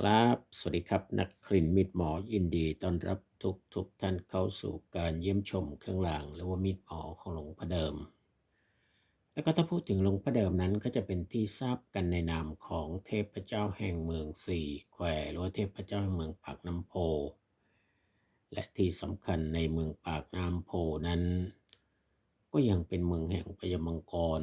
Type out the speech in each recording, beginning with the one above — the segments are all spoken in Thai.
ครับ สวัสดีครับ นักคลินมิดหมอยินดีต้อนรับทุกทุกท่านเข้าสู่การเยี่ยมชมเครื่องรางหรือว่ามิดหมอของหลวงพ่อเดิม แล้วก็ถ้าพูดถึงหลวงพ่อเดิมนั้นก็จะเป็นที่ทราบกันในนามของเทพเจ้าแห่งเมืองสี่แควหรือว่าเทพเจ้าแห่งเมืองปากน้ำโพ และที่สำคัญในเมืองปากน้ำโพนั้น ก็ยังเป็นเมืองแห่งพญมังกร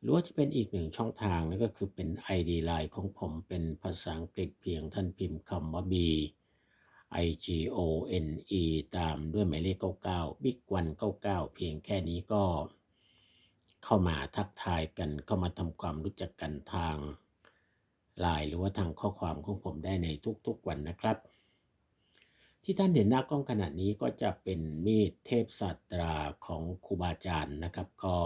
หรือว่าจะเป็นอีกหนึ่งช่องทางนั่นก็คือเป็น ID Line ของผมเป็นภาษาอังกฤษเพียงท่านพิมพ์คำว่า B I G O N E ตามด้วยหมายเลข 99 Big 199 เพียงแค่นี้ก็เข้ามาทักทายกัน เข้ามาทำความรู้จักกันทางไลน์หรือว่าทางข้อความของผมได้ในทุกๆวันนะครับ ที่ท่านเห็นหน้ากล้องขนาดนี้ก็จะเป็นมีดเทพศาสตราของครูบาอาจารย์นะครับก็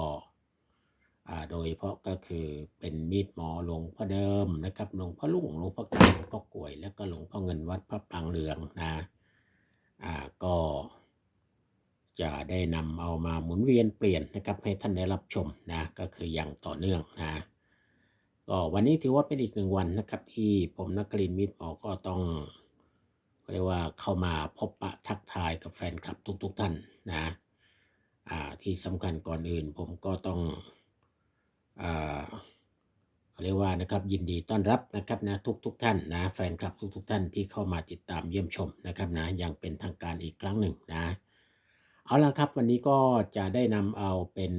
โดยเพราะก็คือเป็นมีดหมอหลวงพ่อเดิมนะครับหลวงพ่อลุ่งหลวงพ่อกลางหลวงพ่อกล้วย แล้วก็หลวงพ่อเงินวัดพระปรางเหลืองนะอ่าก็จะได้นำเอามาหมุนเวียนเปลี่ยนนะครับให้ท่านได้รับชมนะก็คืออย่างต่อเนื่องนะก็วันนี้ถือว่าเป็นอีกหนึ่งวันนะครับ ที่ผมนักกลินมิตรหมอก็ต้องเรียกว่าเข้ามาพบปะทักทายกับแฟนคลับทุกๆท่านนะอ่าที่สำคัญก่อนอื่นผมก็ต้อง เขาเรียกว่านะครับยินดีต้อนรับนะครับนะทุกทุกท่านนะแฟนคลับทุกทุกท่านที่เข้ามาติดตามเยี่ยมชมนะครับนะอย่างเป็นทางการอีกครั้งหนึ่งนะเอาละครับวันนี้ก็จะได้นำเอาเป็น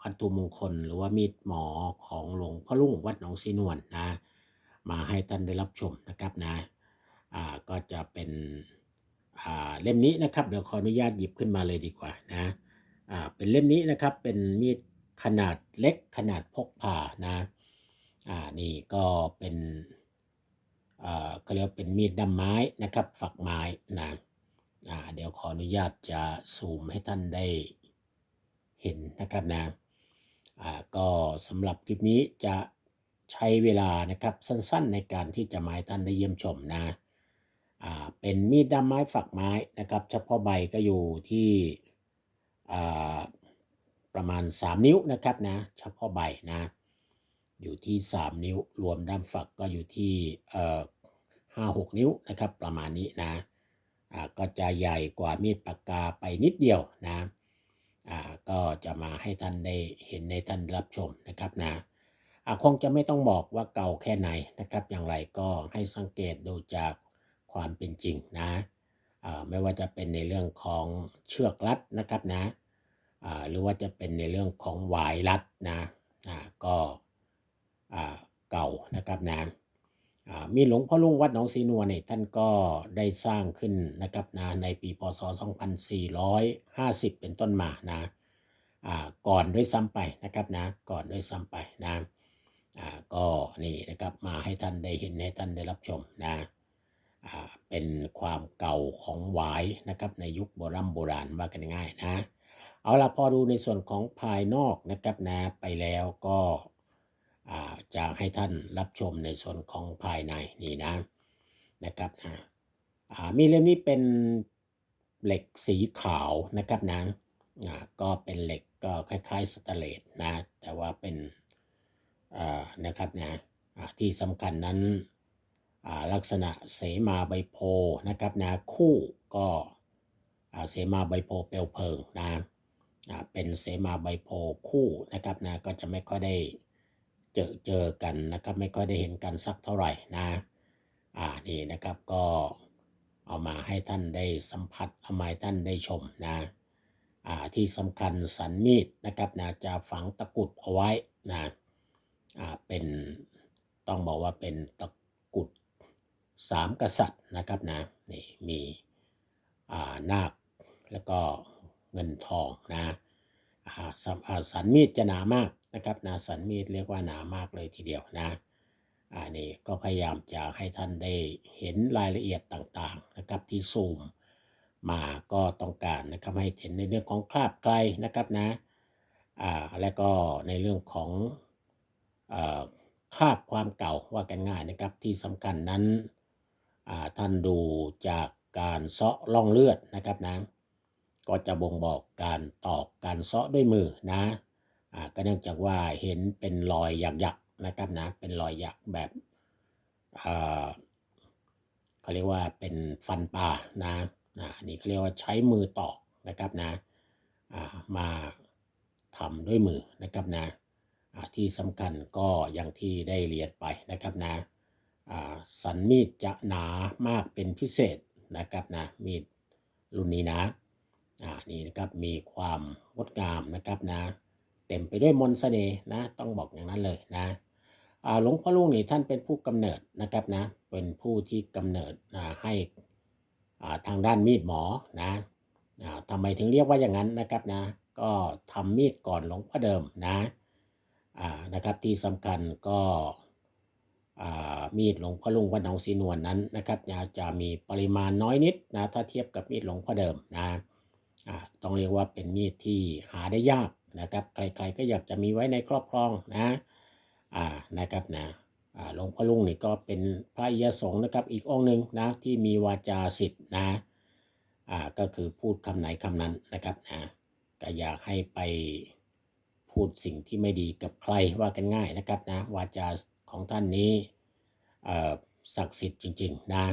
วัตถุมงคล หรือว่ามีดหมอของหลวงพ่อลุงวัดหนองสีนวลนะมาให้ท่านได้รับชมนะครับนะอ่าก็จะเป็นอ่าเล่มนี้นะครับเดี๋ยวขออนุญาตหยิบขึ้นมาเลยดีกว่านะอ่าเป็นเล่มนี้นะครับเป็นมีด ขนาดเล็กขนาดพกพานะอ่านี่ก็เป็นอ่าก็เรียกเป็นมีดดำไม้นะครับฝักไม้นะอ่าเดี๋ยวขออนุญาตจะซูมให้ท่านได้เห็นนะครับนะอ่าก็สำหรับคลิปนี้จะใช้เวลานะครับสั้นๆในการที่จะมาท่านได้เยี่ยมชมนะอ่าเป็นมีดดำไม้ฝักไม้นะครับ เฉพาะใบก็อยู่ที่ ประมาณ 3 นิ้วนะครับนะเฉพาะใบนะอยู่ที่ 3 นิ้วรวมด้ามฝักก็อยู่ที่เอ่อห้าหกนิ้วนะครับ ประมาณนี้นะอ่าก็จะใหญ่กว่ามีดปากกาไปนิดเดียวนะอ่าก็จะมาให้ท่านได้เห็นในท่านรับชมนะครับนะอ่าคงจะไม่ต้องบอกว่าเก่าแค่ไหนนะครับ อย่างไรก็ให้สังเกตดูจากความเป็นจริงนะอ่าไม่ว่าจะเป็นในเรื่องของเชือกรัดนะครับนะ หรือว่าจะเป็นในเรื่องของหวายรัดนะก็เก่านะครับนะมีหลวงพ่อลุงวัดหนองสีนวลเนี่ยท่านก็ได้สร้างขึ้นนะครับนะในปีพศ 2450 เป็นต้นมานะก่อนด้วยซ้ำไปนะครับนะก่อนด้วยซ้ำไปนะก็นี่นะครับมาให้ท่านได้เห็นให้ท่านได้รับชมนะเป็นความเก่าของหวายนะครับในยุคโบรโบราณว่ากันง่ายนะ เอาละพอดูในส่วนของภายนอกนะครับนะไปแล้วก็จะให้ท่านรับชมในส่วนของภายในนี่นะนะครับนะมีเล่มนี้เป็นเหล็กสีขาวนะครับนะก็เป็นเหล็กก็คล้ายๆสแตนเลสนะแต่ว่าเป็นนะครับนะที่สำคัญนั้นลักษณะเสมาใบโพนะครับนะคู่ก็เสมาใบโพเปลวเพลิงนะ เป็นเสมาใบโพคู่นะครับนะก็จะไม่ค่อยได้เจอเจอกันนะครับไม่ค่อยได้เห็นกันสักเท่าไหร่นะอ่านี่นะครับก็เอามาให้ท่านได้สัมผัสเอามาให้ท่านได้ชมนะอ่าที่สำคัญสันมีดนะครับนะจะฝังตะกุดเอาไว้นะอ่าเป็นต้องบอกว่าเป็นตะกุดสามกษัตริย์นะครับนะนี่มีอ่านาคแล้วก็ เงินทองนะสันมีดจะหนามากนะครับนะสันมีดเรียกว่าหนามากเลยทีเดียวนะอันนี้ก็พยายามจะให้ท่านได้เห็นรายละเอียดต่างๆนะครับที่ซูมมาก็ต้องการนะครับให้เห็นในเรื่องของคราบไกลนะครับนะอ่าและก็ในเรื่องของอคราบความเก่าว่ากันง่ายนะครับที่สำคัญนั้นอ่าท่านดูจากการเซาะล่องเลือดนะครับนะ ก็จะบ่งบอกการตอกการเซาะด้วยมือนะอ่าก็เนื่องจากว่าเห็นเป็นรอยหยักๆนะครับนะเป็นรอยหยักแบบอ่าเขาเรียกว่าเป็นฟันปลานะนะอันนี้เขาเรียกว่าใช้มือตอกนะครับนะอ่ามาทำด้วยมือนะครับนะที่สำคัญก็อย่างที่ได้เรียนไปนะครับนะสันมีดจะหนามากเป็นพิเศษนะครับนะมีดรุ่นนี้นะ อ่านี่นะครับมีความงดงามนะครับนะ เต็มไปด้วยมนต์เสน่ห์นะ ต้องบอกอย่างนั้นเลยนะอ่าหลวงพ่อลุงนี่ท่านเป็นผู้กำเนิดนะครับนะ เป็นผู้ที่กำเนิดอ่าให้อ่าทางด้านมีดหมอนะอ่าทำไมถึงเรียกว่าอย่างนั้นนะครับนะ ก็ทำมีดก่อนหลวงพ่อเดิมนะอ่านะครับที่สำคัญก็อ่ามีดหลวงพ่อลุงวัดหนองสีนวลนนั้นนะครับจะมีปริมาณน้อยนิดนะถ้าเทียบกับมีดหลวงพ่อเดิมนะ ต้องเรียกว่าเป็นมีดที่หาได้ยากนะครับใครๆก็อยากจะมีไว้ในครอบครองนะนะครับนะหลวงพ่อลุงนี่ก็เป็นพระอิยสงฆ์นะครับอีกองค์หนึ่งนะที่มีวาจาสิทธิ์นะก็คือพูดคำไหนคำนั้นนะครับนะก็อยากให้ไปพูดสิ่งที่ไม่ดีกับใครว่ากันง่ายนะครับนะวาจาของท่านนี้ศักดิ์สิทธิ์จริง ๆ นะ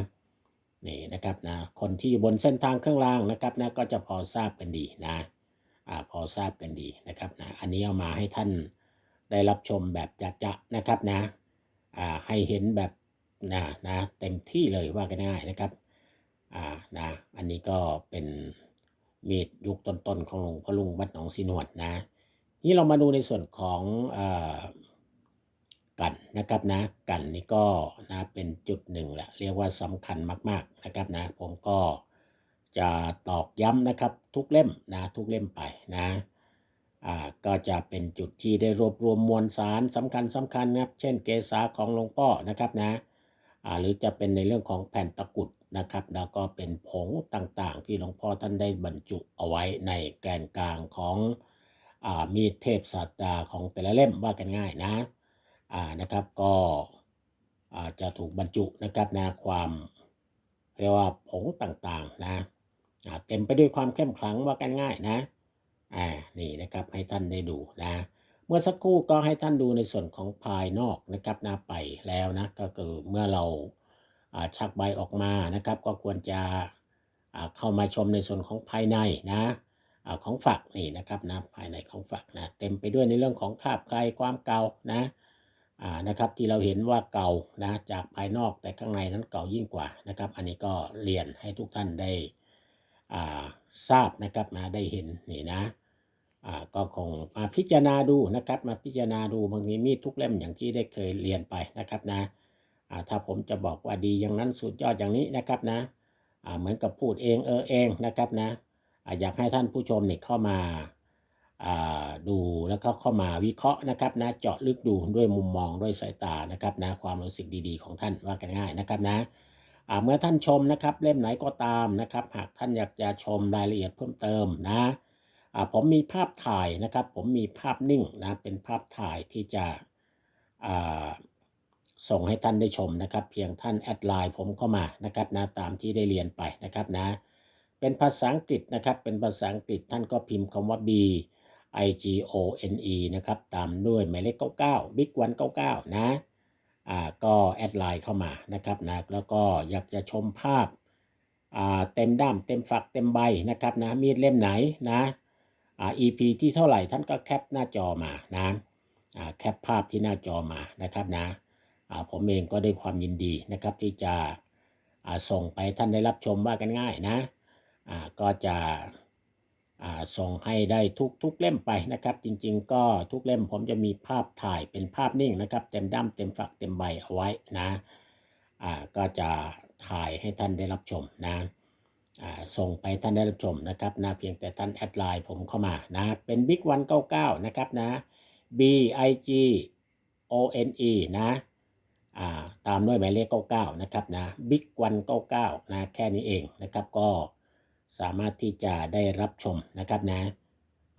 นี่นะครับนะคนที่อยู่บนเส้นทางเครื่องรางนะครับนะก็จะพอทราบกันดีนะอ่าพอทราบกันดีนะครับนะอันนี้เอามาให้ท่านได้รับชมแบบจะๆนะครับนะอ่าให้เห็นแบบนะนะเต็มที่เลยว่ากันง่ายนะครับอ่านะอันนี้ก็เป็นมีดยุคต้นๆของหลวงพ่อลุงวัดหนองสีนวลนะนี่เรามาดูในส่วนของอ่า กันนะครับนะกันนี่ก็นะเป็นจุดหนึ่งแหละเรียกว่าสำคัญมากๆนะครับนะผมก็จะตอกย้ำนะครับทุกเล่มนะทุกเล่มไปนะอ่าก็จะเป็นจุดที่ได้รวบรวมมวลสารสำคัญสำคัญนะครับเช่นเกษาของหลวงพ่อนะครับนะอ่าหรือจะเป็นในเรื่องของแผ่นตะกุดนะครับ แล้วก็เป็นผงต่างๆ ที่หลวงพ่อท่านได้บรรจุเอาไว้ในแกนกลางของอ่ามีดเทพศาสตราของแต่ละเล่มว่ากันง่ายนะ นะครับก็จะถูกบรรจุนะครับนะความเรียกว่าผงต่างๆนะเต็มไปด้วยความเข้มขลังว่ากันง่ายนะอ่านี่นะครับให้ท่านได้ดูนะ เมื่อสักครู่ก็ให้ท่านดูในส่วนของภายนอกนะครับนะไปแล้วนะก็คือเมื่อเราาชักใบออกมานะครับ ก็ควรจะเข้ามาชมในส่วนของภายในนะอของฝักนี่นะครับนะภายในของฝักนะเต็มไปด้วยในเรื่องของคราบใครความเก่านะ นะครับที่เราเห็นว่าเก่านะจากภายนอกแต่ข้างในนั้นเก่ายิ่งกว่านะครับ อันนี้ก็เรียนให้ทุกท่านได้ทราบนะครับนะได้เห็นนี่นะก็คงมาพิจารณาดูนะครับ มาพิจารณาดูบางทีมีดทุกเล่มอย่างที่ได้เคยเรียนไปนะครับนะถ้าผมจะบอกว่าดีอย่างนั้นสุดยอดอย่างนี้นะครับนะเหมือนกับพูดเองเออเองนะครับนะอยากให้ท่านผู้ชมเนี่ยเข้ามา ดูแล้วก็เข้ามาวิเคราะห์นะครับนะเจาะลึกดูด้วยมุมมองด้วยสายตานะครับนะความรู้สึกดีๆของท่านว่ากันง่ายนะครับนะเมื่อท่านชมนะครับเล่มไหนก็ตามนะครับ หากท่านอยากจะชมรายละเอียดเพิ่มเติมนะผมมีภาพถ่ายนะครับ ผมมีภาพนิ่งนะเป็นภาพถ่ายที่จะส่งให้ท่านได้ชมนะครับ เพียงท่านแอดไลน์ผมเข้ามานะครับนะตามที่ได้เรียนไปนะครับนะ เป็นภาษาอังกฤษนะครับ เป็นภาษาอังกฤษท่านก็พิมพ์คำว่า B I G O N E นะครับ ตามด้วยหมายเลข 99 Big 199 นะอ่าก็แอดไลน์เข้ามานะครับนะแล้วก็อยากจะชมภาพอ่าเต็มด้ามเต็มฝักเต็มใบนะครับนะมีดเล่มไหนนะอ่า EP ที่เท่าไหร่ท่านก็แคปหน้าจอมานะอ่าแคปภาพที่หน้าจอมานะครับนะอ่าผมเองก็ด้วยความยินดีนะครับที่จะอ่าส่งไปท่านได้รับชมว่ากันง่ายนะอ่าก็จะ ส่งให้ได้ทุกทุกเล่มไปนะครับ จริง ๆ ก็ทุกเล่มผมจะมีภาพถ่ายเป็นภาพนิ่งนะครับ เต็มด้ามเต็มฝักเต็มใบเอาไว้นะอ่าก็จะถ่ายให้ท่านได้รับชมนะอ่าส่งไปท่านได้รับชมนะครับนะเพียงแต่ท่านแอดไลน์ผมเข้ามานะเป็น Big 199นะครับนะ B I G O N E นะอ่าตามด้วยหมายเลข 99 นะครับนะบิ๊กวัน99 นะ แค่นี้เองนะครับก็ สามารถที่จะได้รับชมนะครับนะ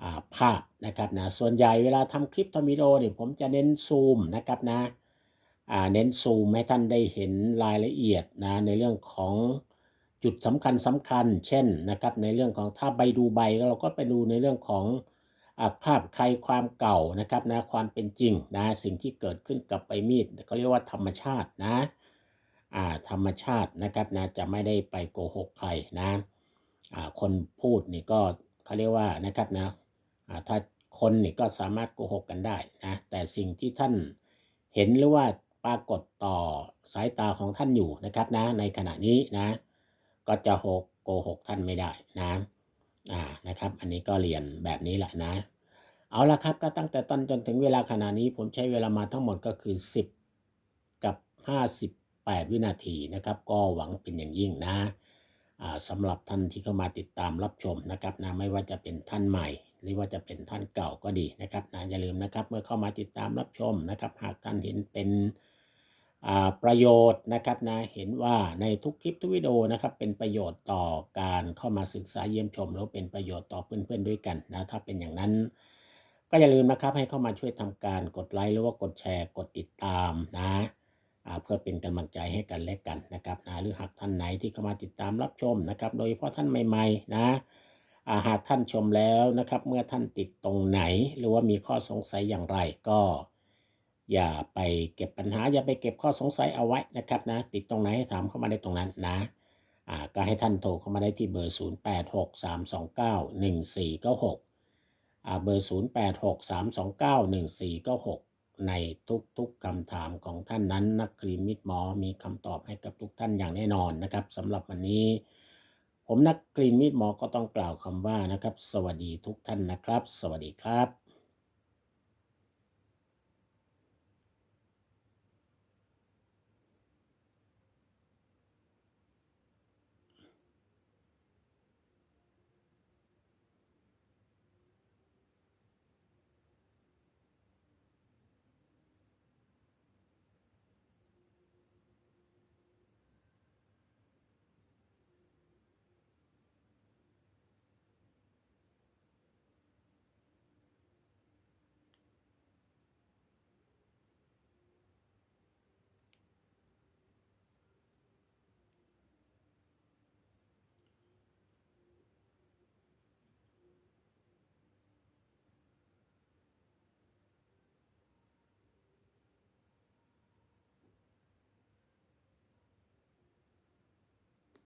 าภาพนะครับนะส่วนใหญ่เวลาทำคลิปทำวิดีโอเนี่ยผมจะเน้นซูมนะครับนะเน้นซูมให้ท่านได้เห็นรายละเอียดนะในเรื่องของจุดสำคัญสำคัญ เช่นนะครับในเรื่องของถ้าใบดูใบเราก็ไปดูในเรื่องของอ่าภาพใครความเก่านะครับนะความเป็นจริงนะสิ่งที่เกิดขึ้นกับใบมีดเขาเรียกว่าธรรมชาตินะธรรมชาตินะครับนะจะไม่ได้ไปโกหกใครนะ คนพูดนี่ก็เขาเรียกว่านะครับนะถ้าคนนี่ก็สามารถโกหกกันได้นะแต่สิ่งที่ท่านเห็นหรือว่าปรากฏต่อสายตาของท่านอยู่นะครับนะในขณะนี้นะก็จะหกโกหกท่านไม่ได้นะอ่านะครับ อันนี้ก็เรียนแบบนี้แหละนะ เอาละครับก็ตั้งแต่ต้นจนถึงเวลาขณะนี้ ผมใช้เวลามาทั้งหมดก็คือ 10 กับ 58 วินาทีนะครับ ก็หวังเป็นอย่างยิ่งนะ สำหรับท่านที่เข้ามาติดตามรับชมนะครับนะไม่ว่าจะเป็นท่านใหม่ หรือว่าจะเป็นท่านเก่าก็ดีนะครับนะอย่าลืมนะครับเมื่อเข้ามาติดตามรับชมนะครับหากท่านเห็นเป็นอ่าประโยชน์นะครับนะเห็นว่าในทุกคลิปทุกวิดีโอนะครับเป็นประโยชน์ต่อการเข้ามาศึกษาเยี่ยมชม แล้วเป็นประโยชน์ต่อเพื่อนๆด้วยกันนะถ้าเป็นอย่างนั้น ก็อย่าลืมนะครับให้เข้ามาช่วยทำการกดไลค์หรือว่ากดแชร์กดติดตามนะ เพื่อเป็นกำลังใจให้กันและกันนะครับนะหรือหากท่านไหนที่เข้ามาติดตามรับชมนะครับ โดยเฉพาะท่านใหม่ๆนะาหากท่านชมแล้วนะครับ เมื่อท่านติดตรงไหน หรือว่ามีข้อสงสัยอย่างไรก็ อย่าไปเก็บปัญหา อย่าไปเก็บข้อสงสัยเอาไว้นะครับนะ ติดตรงไหนให้ถามเข้ามาได้ตรงนั้นนะก็ให้ท่านโทรเข้ามาได้ที่เบอร์ 0863291496อ่าเบอร์ 0863291496 ในทุกๆคำถามของท่านนั้น นักคลินิกหมอมีคำตอบให้กับทุกท่านอย่างแน่นอนนะครับสำหรับวันนี้ ผมนักกรีนมีดหมอก็ต้องกล่าวคำว่านะครับ สวัสดีทุกท่านนะครับ สวัสดีครับ